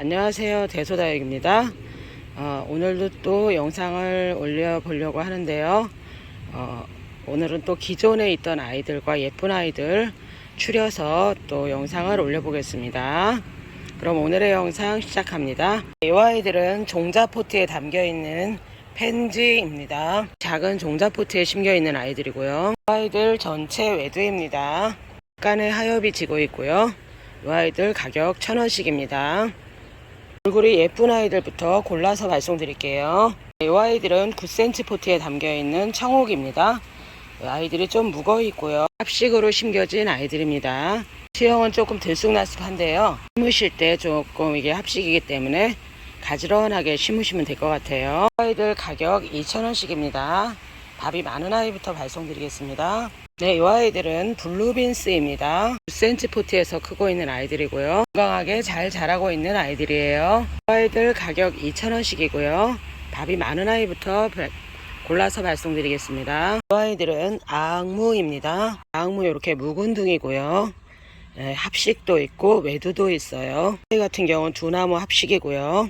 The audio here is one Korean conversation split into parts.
안녕하세요. 대소다육입니다. 어, 오늘도 또 영상을 올려 보려고 하는데요. 어, 오늘은 또 기존에 있던 아이들과 예쁜 아이들 추려서 또 영상을 올려 보겠습니다. 그럼 오늘의 영상 시작합니다. 이 아이들은 종자포트에 담겨 있는 펜지입니다. 작은 종자포트에 심겨 있는 아이들이고요. 이 아이들 전체 외두입니다. 약간의 하엽이 지고 있고요. 이 아이들 가격 1000원씩입니다. 얼굴이 예쁜 아이들부터 골라서 발송드릴게요. 이 아이들은 9cm 포트에 담겨있는 청옥입니다. 이 아이들이 좀 무거워 있고요. 합식으로 심겨진 아이들입니다. 수영은 조금 들쑥날쑥한데요. 심으실 때 조금 이게 합식이기 때문에 가지런하게 심으시면 될 것 같아요. 이 아이들 가격 2,000원씩입니다. 밥이 많은 아이부터 발송드리겠습니다. 네, 이 아이들은 블루빈스입니다. 9cm 포트에서 크고 있는 아이들이고요. 건강하게 잘 자라고 있는 아이들이에요. 이 아이들 가격 2,000원씩이고요. 밥이 많은 아이부터 발- 골라서 발송드리겠습니다. 이 아이들은 악무입니다. 악무 이렇게 묵은 둥이고요. 네, 합식도 있고 외두도 있어요. 이 같은 경우는 두나무 합식이고요.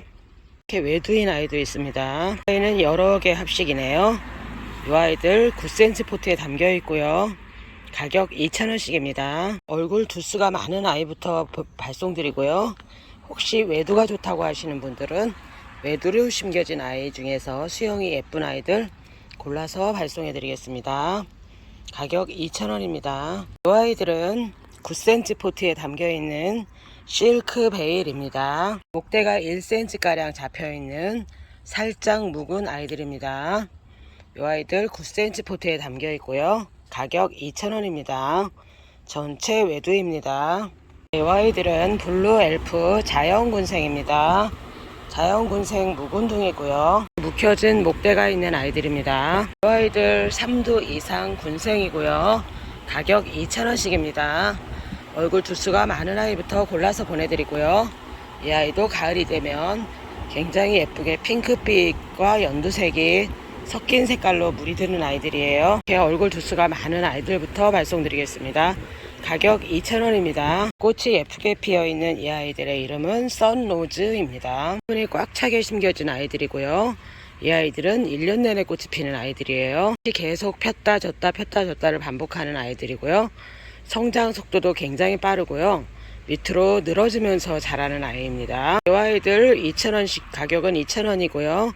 이렇게 외두인 아이도 있습니다. 아이는 여러 개 합식이네요. 이 아이들 9cm 포트에 담겨 있고요. 가격 2,000원씩입니다. 얼굴 두수가 많은 아이부터 부- 발송드리고요. 혹시 외두가 좋다고 하시는 분들은 외두로 심겨진 아이 중에서 수영이 예쁜 아이들 골라서 발송해 드리겠습니다. 가격 2,000원입니다. 이 아이들은 9cm 포트에 담겨 있는 실크 베일입니다. 목대가 1cm가량 잡혀 있는 살짝 묵은 아이들입니다. 이 아이들 9cm 포트에 담겨 있고요. 가격 2,000원입니다. 전체 외두입니다. 이 아이들은 블루 엘프 자연군생입니다. 자연군생 묵은둥이고요. 묵혀진 목대가 있는 아이들입니다. 이 아이들 3두 이상 군생이고요. 가격 2,000원씩입니다. 얼굴 두수가 많은 아이부터 골라서 보내드리고요. 이 아이도 가을이 되면 굉장히 예쁘게 핑크빛과 연두색이 섞인 색깔로 물이 드는 아이들이에요. 이렇게 얼굴 두수가 많은 아이들부터 발송드리겠습니다. 가격 2,000원입니다. 꽃이 예쁘게 피어있는 이 아이들의 이름은 썬로즈입니다. 손이 꽉 차게 심겨진 아이들이고요. 이 아이들은 1년 내내 꽃이 피는 아이들이에요. 계속 폈다 졌다 폈다 졌다를 반복하는 아이들이고요. 성장 속도도 굉장히 빠르고요. 밑으로 늘어지면서 자라는 아이입니다. 이 아이들 2,000원씩 가격은 2,000원이고요.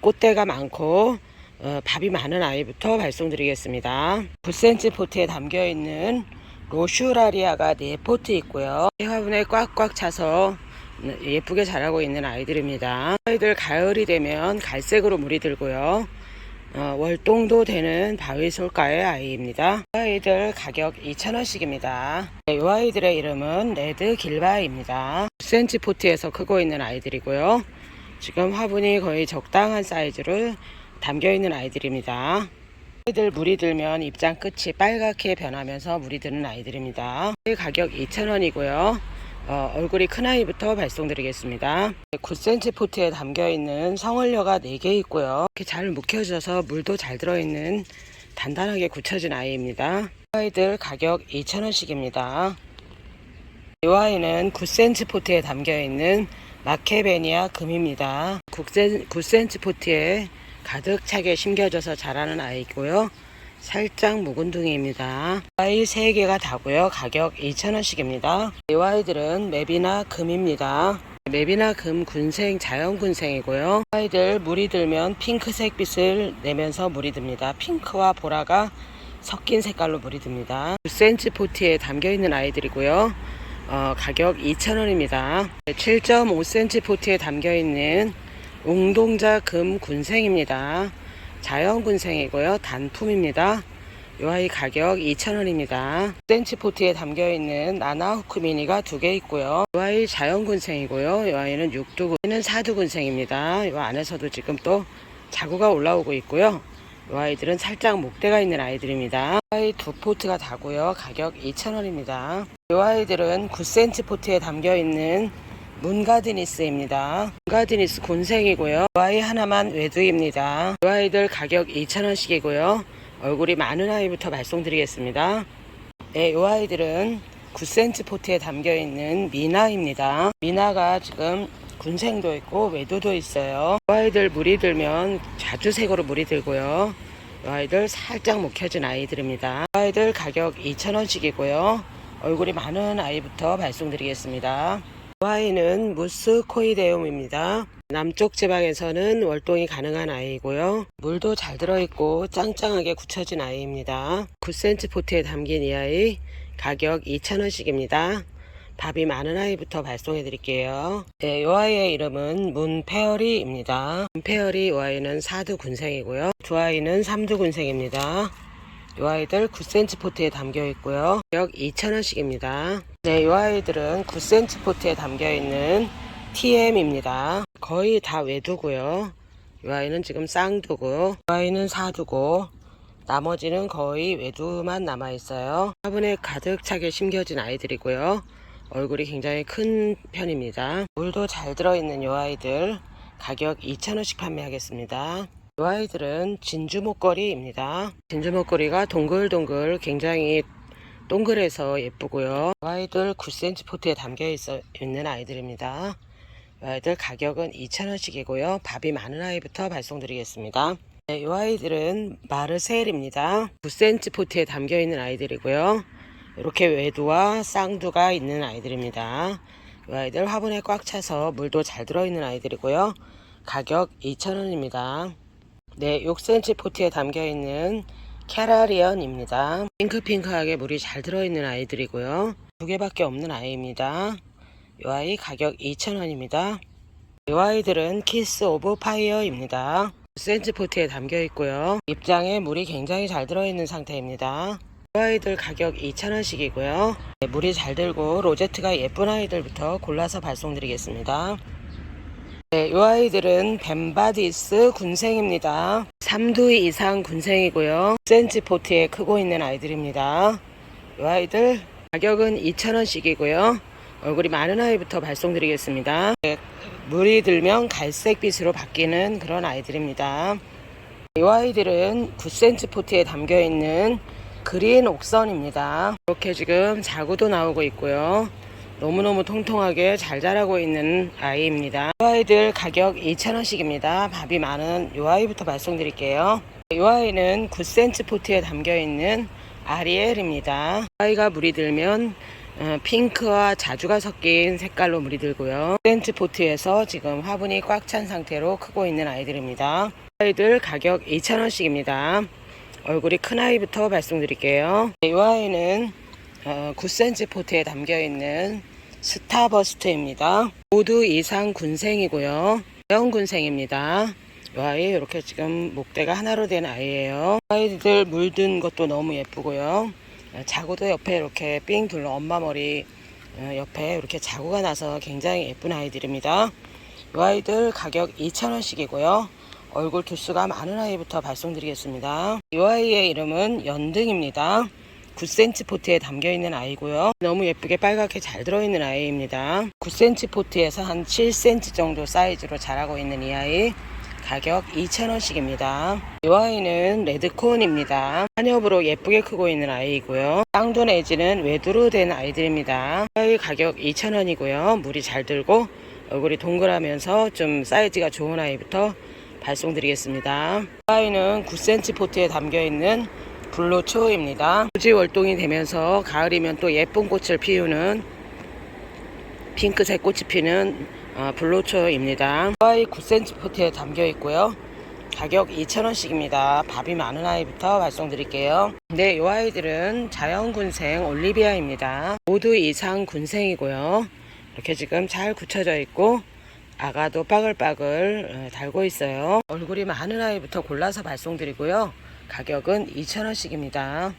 꽃대가 많고 어, 밥이 많은 아이부터 발송드리겠습니다. 9cm 포트에 담겨 있는 로슈라리아가 4포트 있고요. 화분에 꽉꽉 차서 예쁘게 자라고 있는 아이들입니다. 아이들 가을이 되면 갈색으로 물이 들고요. 어, 월동도 되는 바위솔가의 아이입니다. 이 아이들 가격 2,000원씩입니다. 이 아이들의 이름은 레드 길바입니다. 9cm 포트에서 크고 있는 아이들이고요. 지금 화분이 거의 적당한 사이즈로 담겨 있는 아이들입니다. 아이들 물이 들면 입장 끝이 빨갛게 변하면서 물이 드는 아이들입니다. 가격 2,000원이고요. 어, 얼굴이 큰 아이부터 발송드리겠습니다. 9cm 포트에 담겨 있는 성월려가 4개 있고요. 이렇게 잘 묵혀져서 물도 잘 들어있는 단단하게 굳혀진 아이입니다. 아이들 가격 2,000원씩입니다. 이 아이는 9cm 포트에 담겨 있는 마케베니아 금입니다. 9cm 포트에 가득 차게 심겨져서 자라는 아이고요. 살짝 묵은둥이입니다. 아이 3개가 다고요. 가격 2,000원씩입니다. 이 아이들은 맵이나 금입니다. 맵이나 금 군생 자연군생이고요. 아이들 물이 들면 핑크색 빛을 내면서 물이 듭니다. 핑크와 보라가 섞인 색깔로 물이 듭니다. 9cm 포트에 담겨 있는 아이들이고요. 어, 가격 2,000원입니다. 7.5cm 포트에 담겨 있는 웅동자 금 군생입니다. 자연 군생이고요. 단품입니다. 이 아이 가격 2,000원입니다. 10cm 포트에 담겨 있는 나나 후크 미니가 두 개 있고요. 이 아이 자연 군생이고요. 이 아이는 6두 군은 4두 군생입니다. 이 안에서도 지금 또 자구가 올라오고 있고요. 이 아이들은 살짝 목대가 있는 아이들입니다. 이 아이 두 포트가 다고요. 가격 2,000원입니다. 이 아이들은 9cm 포트에 담겨 있는 문가드니스입니다. 문가드니스 곤생이고요. 이 아이 하나만 외두입니다. 이 아이들 가격 2,000원씩이고요. 얼굴이 많은 아이부터 발송드리겠습니다. 네, 이 아이들은 9cm 포트에 담겨 있는 미나입니다. 미나가 지금 군생도 있고 외도도 있어요. 이 아이들 물이 들면 자주 색으로 물이 들고요. 이 아이들 살짝 묵혀진 아이들입니다. 이 아이들 가격 2,000원씩이고요. 얼굴이 많은 아이부터 발송드리겠습니다. 이 아이는 무스 코이데움입니다. 남쪽 지방에서는 월동이 가능한 아이고요. 물도 잘 들어있고 짱짱하게 굳혀진 아이입니다. 9cm 포트에 담긴 이 아이 가격 2,000원씩입니다. 밥이 많은 아이부터 발송해 드릴게요. 네, 이 아이의 이름은 문페어리입니다. 문페어리 이 아이는 4두 군생이고요. 두 아이는 3두 군생입니다. 이 아이들 9cm 포트에 담겨 있고요. 가격 2,000원씩입니다. 네, 이 아이들은 9cm 포트에 담겨 있는 TM입니다. 거의 다 외두고요. 이 아이는 지금 쌍두고, 이 아이는 사두고, 나머지는 거의 외두만 남아 있어요. 화분에 가득 차게 심겨진 아이들이고요. 얼굴이 굉장히 큰 편입니다. 물도 잘 들어있는 이 아이들 가격 2,000원씩 판매하겠습니다. 이 아이들은 진주 목걸이입니다. 진주 목걸이가 동글동글 굉장히 동글해서 예쁘고요. 이 아이들 9cm 포트에 담겨 있는 아이들입니다. 이 아이들 가격은 2,000원씩이고요. 밥이 많은 아이부터 발송드리겠습니다. 네, 이 아이들은 마르셀입니다. 9cm 포트에 담겨 있는 아이들이고요. 이렇게 외두와 쌍두가 있는 아이들입니다. 이 아이들 화분에 꽉 차서 물도 잘 들어있는 아이들이고요. 가격 2,000원입니다. 네, 6cm 포트에 담겨 있는 캐라리언입니다. 핑크핑크하게 물이 잘 들어있는 아이들이고요. 두 개밖에 없는 아이입니다. 이 아이 가격 2,000원입니다. 이 아이들은 키스 오브 파이어입니다. 9cm 포트에 담겨 있고요. 입장에 물이 굉장히 잘 들어있는 상태입니다. 이 아이들 가격 2,000원씩이고요. 네, 물이 잘 들고 로제트가 예쁜 아이들부터 골라서 발송드리겠습니다. 네, 이 아이들은 벤바디스 군생입니다. 3두 이상 군생이고요. 10cm 포트에 크고 있는 아이들입니다. 이 아이들 가격은 2,000원씩이고요. 얼굴이 많은 아이부터 발송드리겠습니다. 네, 물이 들면 갈색빛으로 바뀌는 그런 아이들입니다. 이 아이들은 9cm 포트에 담겨 있는 그린 옥선입니다. 이렇게 지금 자구도 나오고 있고요. 너무너무 통통하게 잘 자라고 있는 아이입니다. 이 아이들 가격 2,000원씩입니다. 밥이 많은 이 아이부터 발송드릴게요. 이 아이는 9cm 포트에 담겨 있는 아리엘입니다. 아이가 물이 들면 어, 핑크와 자주가 섞인 색깔로 물이 들고요. 9cm 포트에서 지금 화분이 꽉 찬 상태로 크고 있는 아이들입니다. 아이들 가격 2,000원씩입니다. 얼굴이 큰 아이부터 말씀드릴게요. 이 아이는 어, 9cm 포트에 담겨 있는 스타버스트입니다. 모두 이상 군생이고요. 영 군생입니다. 이 아이 이렇게 지금 목대가 하나로 된 아이예요. 아이들 물든 것도 너무 예쁘고요. 어, 자구도 옆에 이렇게 삥 둘러 엄마 머리 어, 옆에 이렇게 자구가 나서 굉장히 예쁜 아이들입니다. 이 아이들 가격 2,000원씩이고요. 얼굴 두수가 많은 아이부터 발송드리겠습니다. 이 아이의 이름은 연등입니다. 9cm 포트에 담겨 있는 아이고요. 너무 예쁘게 빨갛게 잘 들어있는 아이입니다. 9cm 포트에서 한 7cm 정도 사이즈로 자라고 있는 이 아이 가격 2,000원씩입니다. 이 아이는 레드콘입니다. 한엽으로 예쁘게 크고 있는 아이이고요. 쌍두 내지는 외두로 된 아이들입니다. 이 아이 가격 2,000원이고요. 물이 잘 들고 얼굴이 동그라면서 좀 사이즈가 좋은 아이부터 발송드리겠습니다. 이 아이는 9cm 포트에 담겨 있는 블루초입니다. 부지 월동이 되면서 가을이면 또 예쁜 꽃을 피우는 핑크색 꽃이 피는 어, 블루초입니다. 이 아이 9cm 포트에 담겨 있고요. 가격 2,000원씩입니다. 밥이 많은 아이부터 발송드릴게요. 네, 이 아이들은 자연군생 올리비아입니다. 모두 이상 군생이고요. 이렇게 지금 잘 굳혀져 있고 아가도 빠글빠글 어, 달고 있어요. 얼굴이 많은 아이부터 골라서 발송드리고요. 가격은 2,000원씩입니다.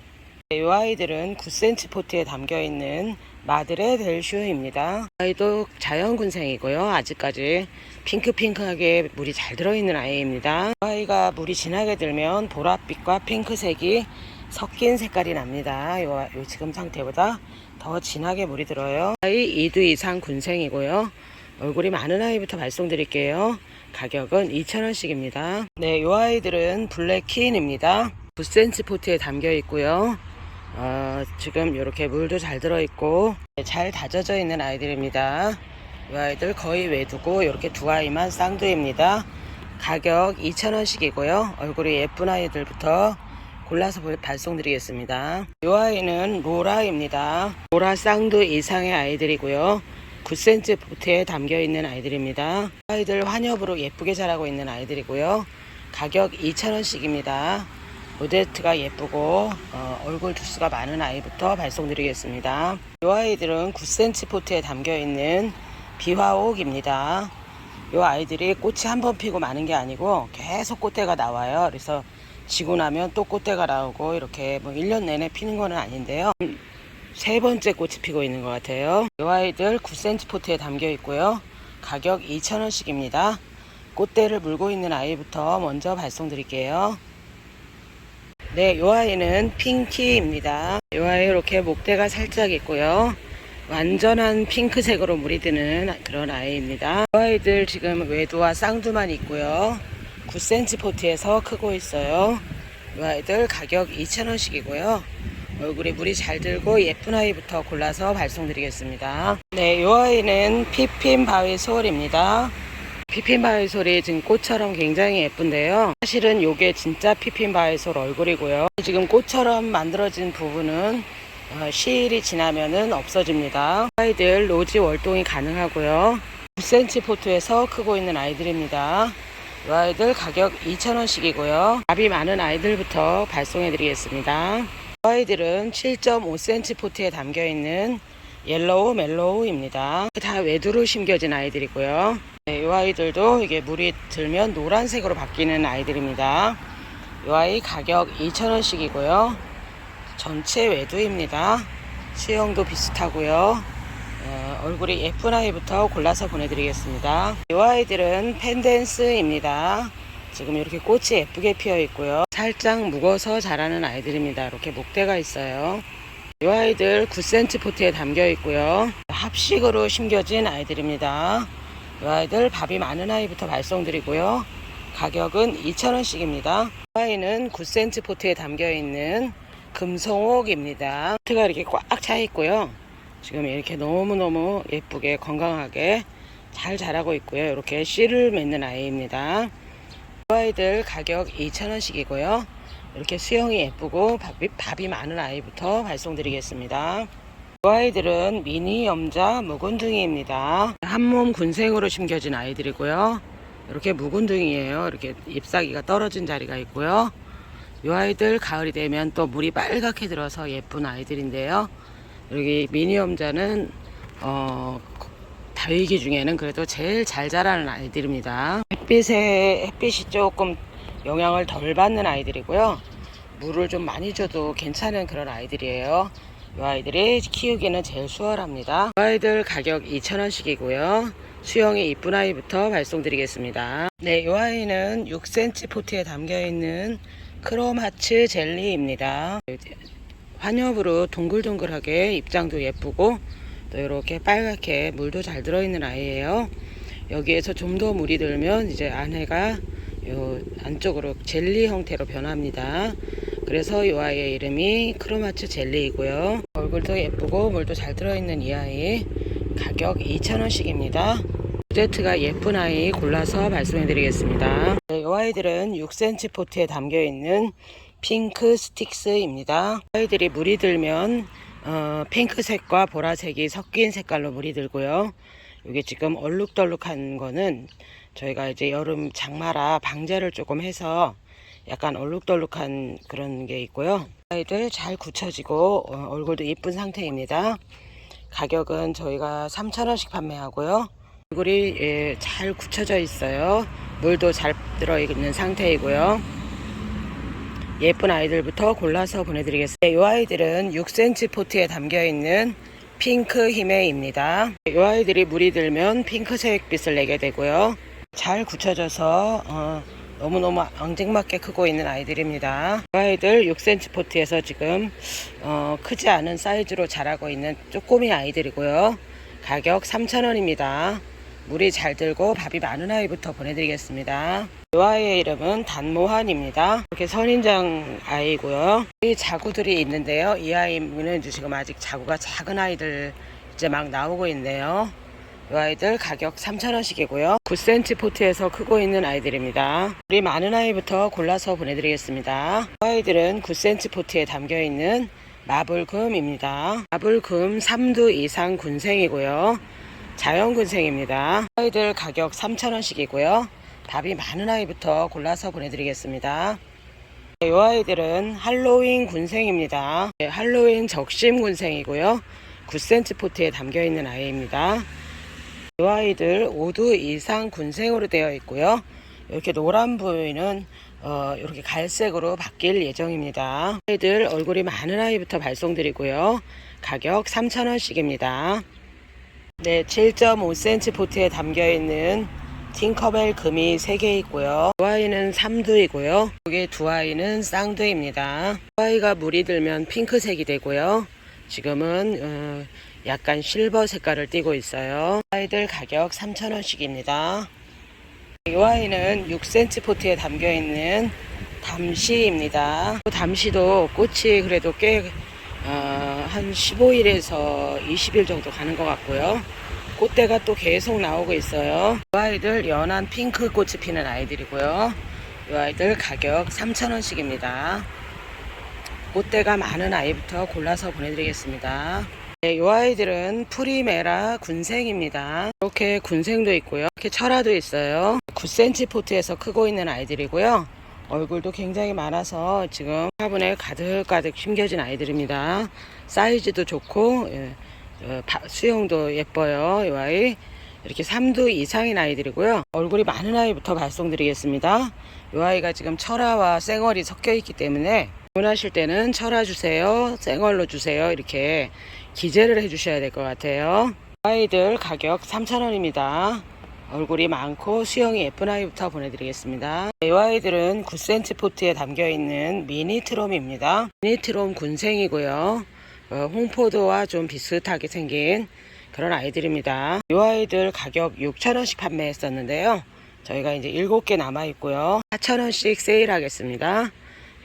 이 아이들은 9cm 포트에 담겨 있는 마드레 델슈입니다. 아이도 자연군생이고요. 아직까지 핑크핑크하게 물이 잘 들어있는 아이입니다. 아이가 물이 진하게 들면 보랏빛과 핑크색이 섞인 색깔이 납니다. 요, 요 지금 상태보다 더 진하게 물이 들어요. 아이 2두 이상 군생이고요. 얼굴이 많은 아이부터 발송 드릴게요. 가격은 2,000원씩입니다. 네, 이 아이들은 블랙킨입니다. 9cm 포트에 담겨 있고요. 어, 지금 이렇게 물도 잘 들어있고 네, 잘 다져져 있는 아이들입니다. 이 아이들 거의 외두고 이렇게 두 아이만 쌍두입니다. 가격 2,000원씩이고요. 얼굴이 예쁜 아이들부터 골라서 볼- 발송드리겠습니다. 이 아이는 로라입니다. 로라 쌍두 이상의 아이들이고요. 9cm 보트에 담겨 있는 아이들입니다. 아이들 환엽으로 예쁘게 자라고 있는 아이들이고요. 가격 2,000원씩입니다. 로데트가 예쁘고 어, 얼굴 두수가 많은 아이부터 발송드리겠습니다. 이 아이들은 9cm 포트에 담겨 있는 비화옥입니다. 이 아이들이 꽃이 한 번 피고 마는 게 아니고 계속 꽃대가 나와요. 그래서 지고 나면 또 꽃대가 나오고 이렇게 뭐 1년 내내 피는 건 아닌데요. 세 번째 꽃이 피고 있는 것 같아요. 이 아이들 9cm 포트에 담겨 있고요. 가격 2,000원씩입니다. 꽃대를 물고 있는 아이부터 먼저 발송 드릴게요. 네, 이 아이는 핑키입니다. 이 아이 이렇게 목대가 살짝 있고요. 완전한 핑크색으로 물이 드는 그런 아이입니다. 이 아이들 지금 외두와 쌍두만 있고요. 9cm 포트에서 크고 있어요. 이 아이들 가격 2,000원씩이고요. 얼굴에 물이 잘 들고 예쁜 아이부터 골라서 발송드리겠습니다. 네, 이 아이는 피핀 바위솔입니다. 피핀 바위솔이 지금 꽃처럼 굉장히 예쁜데요. 사실은 이게 진짜 피핀 바위솔 얼굴이고요. 지금 꽃처럼 만들어진 부분은 어, 시일이 지나면은 없어집니다. 아이들 노지 월동이 가능하고요. 9cm 포트에서 크고 있는 아이들입니다. 이 아이들 가격 2,000원씩이고요. 밥이 많은 아이들부터 발송해 드리겠습니다. 이 아이들은 7.5cm 포트에 담겨 있는 옐로우 멜로우입니다. 다 외두로 심겨진 아이들이고요. 네, 이 아이들도 이게 물이 들면 노란색으로 바뀌는 아이들입니다. 이 아이 가격 2,000원씩이고요. 전체 외두입니다. 수영도 비슷하고요. 어, 얼굴이 예쁜 아이부터 골라서 보내드리겠습니다. 이 아이들은 펜댄스입니다. 지금 이렇게 꽃이 예쁘게 피어 있고요. 살짝 묵어서 자라는 아이들입니다. 이렇게 목대가 있어요. 이 아이들 9cm 포트에 담겨 있고요. 합식으로 심겨진 아이들입니다. 이 아이들 밥이 많은 아이부터 발송드리고요. 가격은 2,000원씩입니다. 이 아이는 9cm 포트에 담겨 있는 금송옥입니다. 포트가 이렇게 꽉 차 있고요. 지금 이렇게 너무너무 예쁘게 건강하게 잘 자라고 있고요. 이렇게 씨를 맺는 아이입니다. 이 아이들 가격 2,000원씩이고요. 이렇게 수영이 예쁘고 밥이, 밥이 많은 아이부터 발송드리겠습니다. 이 아이들은 미니 염자 묵은둥이입니다. 한몸 군생으로 심겨진 아이들이고요. 이렇게 묵은둥이에요. 이렇게 잎사귀가 떨어진 자리가 있고요. 이 아이들 가을이 되면 또 물이 빨갛게 들어서 예쁜 아이들인데요. 여기 미니 염자는 어, 다위기 중에는 그래도 제일 잘 자라는 아이들입니다. 햇빛에 햇빛이 조금 영향을 덜 받는 아이들이고요. 물을 좀 많이 줘도 괜찮은 그런 아이들이에요. 이 아이들이 키우기는 제일 수월합니다. 이 아이들 가격 2,000원씩이고요. 수영이 이쁜 아이부터 발송드리겠습니다. 네, 이 아이는 6cm 포트에 담겨 있는 크롬하츠 젤리입니다. 환엽으로 동글동글하게 입장도 예쁘고 또 이렇게 빨갛게 물도 잘 들어있는 아이예요. 여기에서 좀 더 물이 들면 이제 안에가 요 안쪽으로 젤리 형태로 변합니다. 그래서 이 아이의 이름이 크로마츠 젤리이고요. 얼굴도 예쁘고 물도 잘 들어있는 이 아이 가격 2,000원씩입니다. 로제트가 예쁜 아이 골라서 발송해 드리겠습니다. 네, 이 아이들은 6cm 포트에 담겨 있는 핑크 스틱스입니다. 아이들이 물이 들면 어, 핑크색과 보라색이 섞인 색깔로 물이 들고요. 이게 지금 얼룩덜룩한 거는 저희가 이제 여름 장마라 방제를 조금 해서 약간 얼룩덜룩한 그런 게 있고요. 아이들 잘 굳혀지고 어, 얼굴도 예쁜 상태입니다. 가격은 저희가 3,000원씩 판매하고요. 얼굴이 예, 잘 굳혀져 있어요. 물도 잘 들어있는 상태이고요. 예쁜 아이들부터 골라서 보내드리겠습니다. 이 아이들은 6cm 포트에 담겨 있는 핑크 히메입니다. 이 아이들이 물이 들면 핑크색 빛을 내게 되고요. 잘 굳혀져서 어, 너무너무 앙증맞게 크고 있는 아이들입니다. 이 아이들 6cm 포트에서 지금 어, 크지 않은 사이즈로 자라고 있는 쪼꼬미 아이들이고요. 가격 3,000원입니다. 물이 잘 들고 밥이 많은 아이부터 보내드리겠습니다. 이 아이의 이름은 단모한입니다. 이렇게 선인장 아이고요. 이 자구들이 있는데요. 이 아이는 지금 아직 자구가 작은 아이들 이제 막 나오고 있네요. 이 아이들 가격 3,000원씩이고요. 9cm 포트에서 크고 있는 아이들입니다. 우리 많은 아이부터 골라서 보내드리겠습니다. 이 아이들은 9cm 포트에 담겨 있는 마블금입니다. 마블금 3두 이상 군생이고요. 자연 군생입니다. 아이들 가격 3,000원씩이고요. 답이 많은 아이부터 골라서 보내드리겠습니다. 이 아이들은 할로윈 군생입니다. 네, 할로윈 적심 군생이고요. 9cm 포트에 담겨 있는 아이입니다. 이 아이들 5두 이상 군생으로 되어 있고요. 이렇게 노란 부위는 어, 이렇게 갈색으로 바뀔 예정입니다. 아이들 얼굴이 많은 아이부터 발송드리고요. 가격 3,000원씩입니다. 네, 7.5cm 포트에 담겨 있는 팅커벨 금이 3개 있고요. 두 아이는 3두이고요. 여기 두 아이는 쌍두입니다. 두 아이가 물이 들면 핑크색이 되고요. 지금은 어, 약간 실버 색깔을 띠고 있어요. 아이들 가격 3,000원씩입니다. 이 아이는 6cm 포트에 담겨 있는 담시입니다. 담시도 꽃이 그래도 꽤, 어, 한 15일에서 20일 정도 가는 것 같고요. 꽃대가 또 계속 나오고 있어요. 이 아이들 연한 핑크 꽃이 피는 아이들이고요. 이 아이들 가격 3,000원씩입니다. 꽃대가 많은 아이부터 골라서 보내드리겠습니다. 네, 이 아이들은 프리메라 군생입니다. 이렇게 군생도 있고요. 이렇게 철화도 있어요. 9cm 포트에서 크고 있는 아이들이고요. 얼굴도 굉장히 많아서 지금 화분에 가득가득 심겨진 아이들입니다. 사이즈도 좋고 예, 어, 바- 수영도 예뻐요. 이 아이 이렇게 3두 이상인 아이들이고요. 얼굴이 많은 아이부터 발송드리겠습니다. 이 아이가 지금 철화와 생얼이 섞여 있기 때문에 주문하실 때는 철화 주세요, 생얼로 주세요 이렇게 기재를 해주셔야 될 것 같아요. 아이들 가격 3,000원입니다. 얼굴이 많고 수영이 예쁜 아이부터 보내드리겠습니다. 이 아이들은 9cm 포트에 담겨 있는 미니 트롬입니다. 미니 트롬 군생이고요. 어, 홍포도와 좀 비슷하게 생긴 그런 아이들입니다. 이 아이들 가격 6,000원씩 판매했었는데요. 저희가 이제 7개 남아 있고요. 4,000원씩 세일하겠습니다.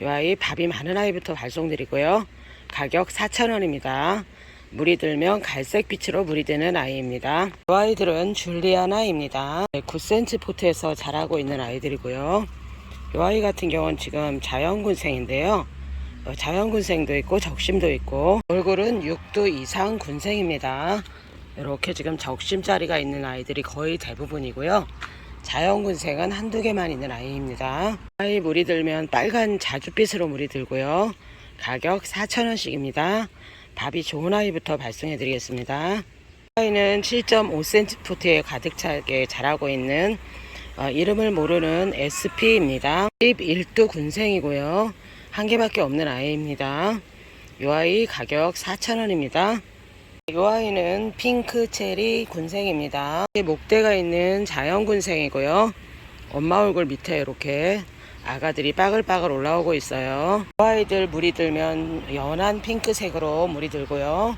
이 아이 밥이 많은 아이부터 발송드리고요. 가격 4,000원입니다. 물이 들면 갈색 빛으로 물이 드는 아이입니다. 이 아이들은 줄리아나입니다. 9cm 포트에서 자라고 있는 아이들이고요. 이 아이 같은 경우는 지금 자연군생인데요. 어, 자연군생도 있고 적심도 있고 얼굴은 6도 이상 군생입니다. 이렇게 지금 적심자리가 있는 아이들이 거의 대부분이고요. 자연군생은 한두 개만 있는 아이입니다. 아이 물이 들면 빨간 자줏빛으로 물이 들고요. 가격 4,000원씩입니다. 밥이 좋은 아이부터 발송해 드리겠습니다. 아이는 7.5cm 포트에 가득 차게 자라고 있는 어, 이름을 모르는 SP입니다. 11두 군생이고요. 한 개밖에 없는 아이입니다. 이 아이 가격 4,000원입니다. 이 아이는 핑크 체리 군생입니다. 목대가 있는 자연 군생이고요. 엄마 얼굴 밑에 이렇게 아가들이 빠글빠글 올라오고 있어요. 이 아이들 물이 들면 연한 핑크색으로 물이 들고요.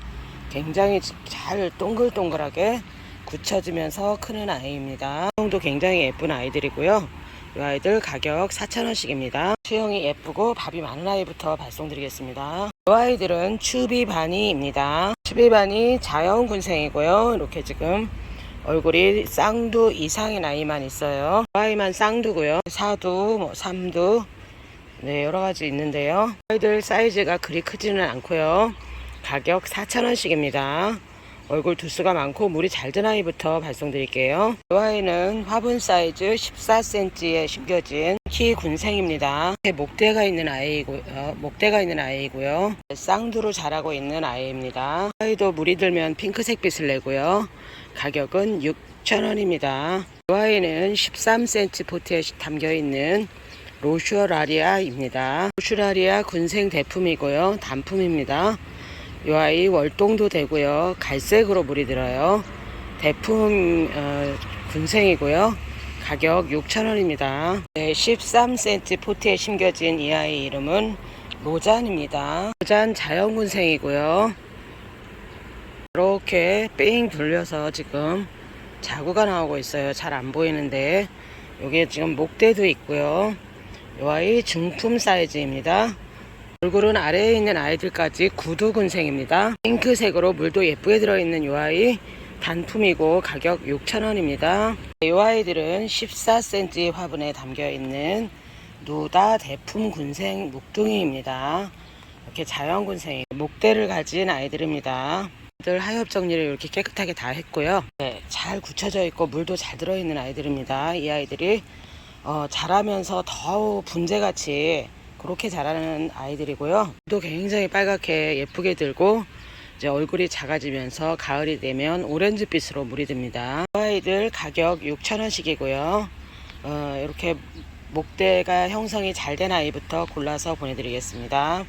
굉장히 잘 동글동글하게 굳혀지면서 크는 아이입니다. 수영도 굉장히 예쁜 아이들이고요. 이 아이들 가격 4,000원씩입니다. 수영이 예쁘고 밥이 많은 아이부터 발송드리겠습니다. 이 아이들은 추비바니입니다. 추비바니 자연군생이고요. 이렇게 지금 얼굴이 쌍두 이상의 나이만 있어요. 이 아이만 쌍두고요. 사두, 뭐 삼두, 네 여러 가지 있는데요. 아이들 사이즈가 그리 크지는 않고요. 가격 4,000원씩입니다. 얼굴 두수가 많고 물이 잘 든 아이부터 발송드릴게요. 이 아이는 화분 사이즈 14cm에 심겨진 키 군생입니다. 목대가 있는 아이고요. 목대가 있는 아이고요. 쌍두로 자라고 있는 아이입니다. 아이도 물이 들면 핑크색 빛을 내고요. 가격은 6,000원입니다. 이 아이는 13cm 포트에 담겨 있는 로슈라리아입니다. 로슈라리아 군생 대품이고요. 단품입니다. 이 아이 월동도 되고요. 갈색으로 물이 들어요. 대품 어, 군생이고요. 가격 6,000원입니다. 네, 13cm 포트에 심겨진 이 아이 이름은 로잔입니다. 로잔 자연군생이고요. 이렇게 뺑 돌려서 지금 자구가 나오고 있어요. 잘 안 보이는데 여기에 지금 목대도 있고요. 이 아이 중품 사이즈입니다. 얼굴은 아래에 있는 아이들까지 구두 군생입니다. 핑크색으로 물도 예쁘게 들어있는 이 아이 단품이고 가격 6,000원입니다. 이 아이들은 14cm 화분에 담겨 있는 누다 대품 군생 묵둥이입니다. 이렇게 자연 군생이 목대를 가진 아이들입니다. 들 하엽 정리를 이렇게 깨끗하게 다 했고요. 네, 잘 굳혀져 있고 물도 잘 들어있는 아이들입니다. 이 아이들이 어, 자라면서 더 분재같이 그렇게 자라는 아이들이고요. 또 굉장히 빨갛게 예쁘게 들고 이제 얼굴이 작아지면서 가을이 되면 오렌지빛으로 물이 듭니다. 이 아이들 가격 6,000원씩이고요. 어, 이렇게 목대가 형성이 잘 된 아이부터 골라서 보내드리겠습니다.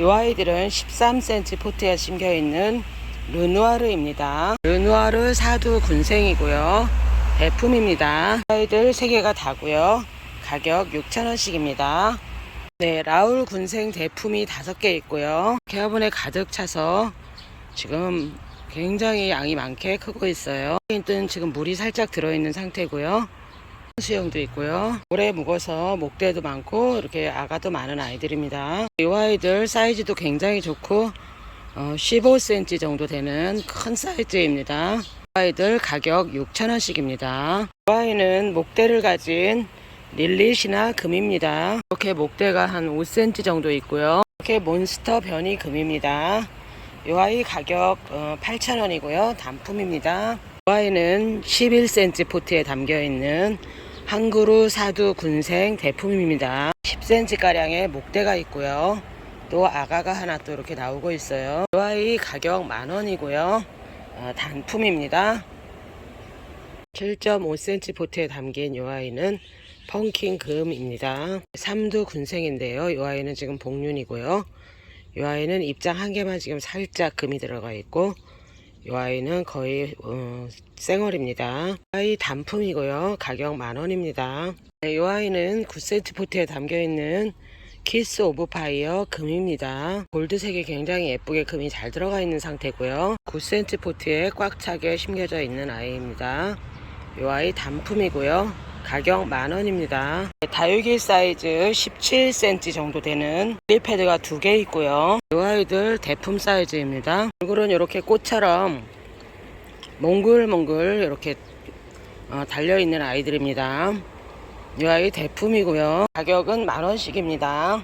이 아이들은 13cm 포트에 심겨 있는 르누아르입니다. 르누아르 사두 군생이고요. 대품입니다. 아이들 3개가 다고요. 가격 6,000원씩입니다. 네, 라울 군생 대품이 5개 있고요. 개화분에 가득 차서 지금 굉장히 양이 많게 크고 있어요. 일단 지금 물이 살짝 들어있는 상태고요. 수영도 있고요. 오래 묵어서 목대도 많고 이렇게 아가도 많은 아이들입니다. 이 아이들 사이즈도 굉장히 좋고 어, 15cm 정도 되는 큰 사이즈입니다. 이 아이들 가격 6,000원씩입니다. 이 아이는 목대를 가진 릴릿이나 금입니다. 이렇게 목대가 한 5cm 정도 있고요. 이렇게 몬스터 변이 금입니다. 이 아이 가격 어, 8,000원이고요. 단품입니다. 이 아이는 11cm 포트에 담겨 있는 한그루 사두 군생 대품입니다. 10cm 가량의 목대가 있고요. 또 아가가 하나 또 이렇게 나오고 있어요. 이 아이 가격 만 원이고요. 어, 단품입니다. 7.5cm 포트에 담긴 이 아이는 펑킹 금입니다. 삼두 군생인데요. 이 아이는 지금 복륜이고요. 이 아이는 입장 한 개만 지금 살짝 금이 들어가 있고 이 아이는 거의 어, 생얼입니다. 아이 단품이고요. 가격 만 원입니다. 네, 이 아이는 9cm 포트에 담겨 있는 키스 오브 파이어 금입니다. 골드색이 굉장히 예쁘게 금이 잘 들어가 있는 상태고요. 9cm 포트에 꽉 차게 심겨져 있는 아이입니다. 이 아이 단품이고요. 가격 만 원입니다. 다육이 사이즈 17cm 정도 되는 릴패드가 두 개 있고요. 이 아이들 대품 사이즈입니다. 얼굴은 이렇게 꽃처럼 몽글몽글 이렇게 어, 달려있는 아이들입니다. 이 아이 대품이고요. 가격은 만 원씩입니다.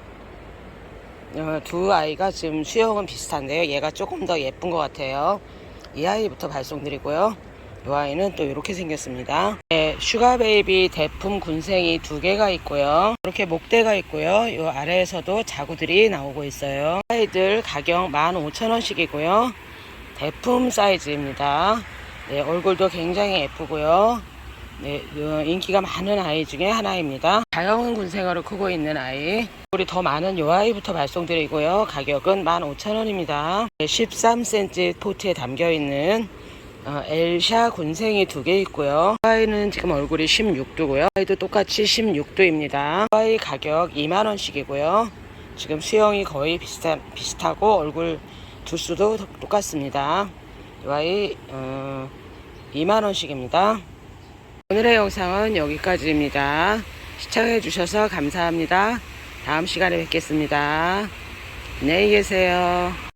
어, 두 아이가 지금 수영은 비슷한데요. 얘가 조금 더 예쁜 것 같아요. 이 아이부터 발송드리고요. 이 아이는 또 이렇게 생겼습니다. 네, 슈가 베이비 대품 군생이 두 개가 있고요. 이렇게 목대가 있고요. 이 아래에서도 자구들이 나오고 있어요. 아이들 가격 15,000원씩이고요. 대품 사이즈입니다. 네, 얼굴도 굉장히 예쁘고요. 네, 어, 인기가 많은 아이 중에 하나입니다. 자연 군생어로 크고 있는 아이. 우리 더 많은 요 아이부터 발송드리고요. 가격은 15,000원입니다. 13cm 포트에 담겨 있는 어, 엘샤 군생이 두 개 있고요. 아이는 지금 얼굴이 16도고요. 아이도 똑같이 16도입니다. 아이 가격 2만 원씩이고요. 지금 수영이 거의 비슷한, 비슷하고 얼굴 두수도 똑같습니다. 이 아이 어, 2만 원씩입니다. 오늘의 영상은 여기까지입니다. 시청해주셔서 감사합니다. 다음 시간에 뵙겠습니다. 안녕히 계세요.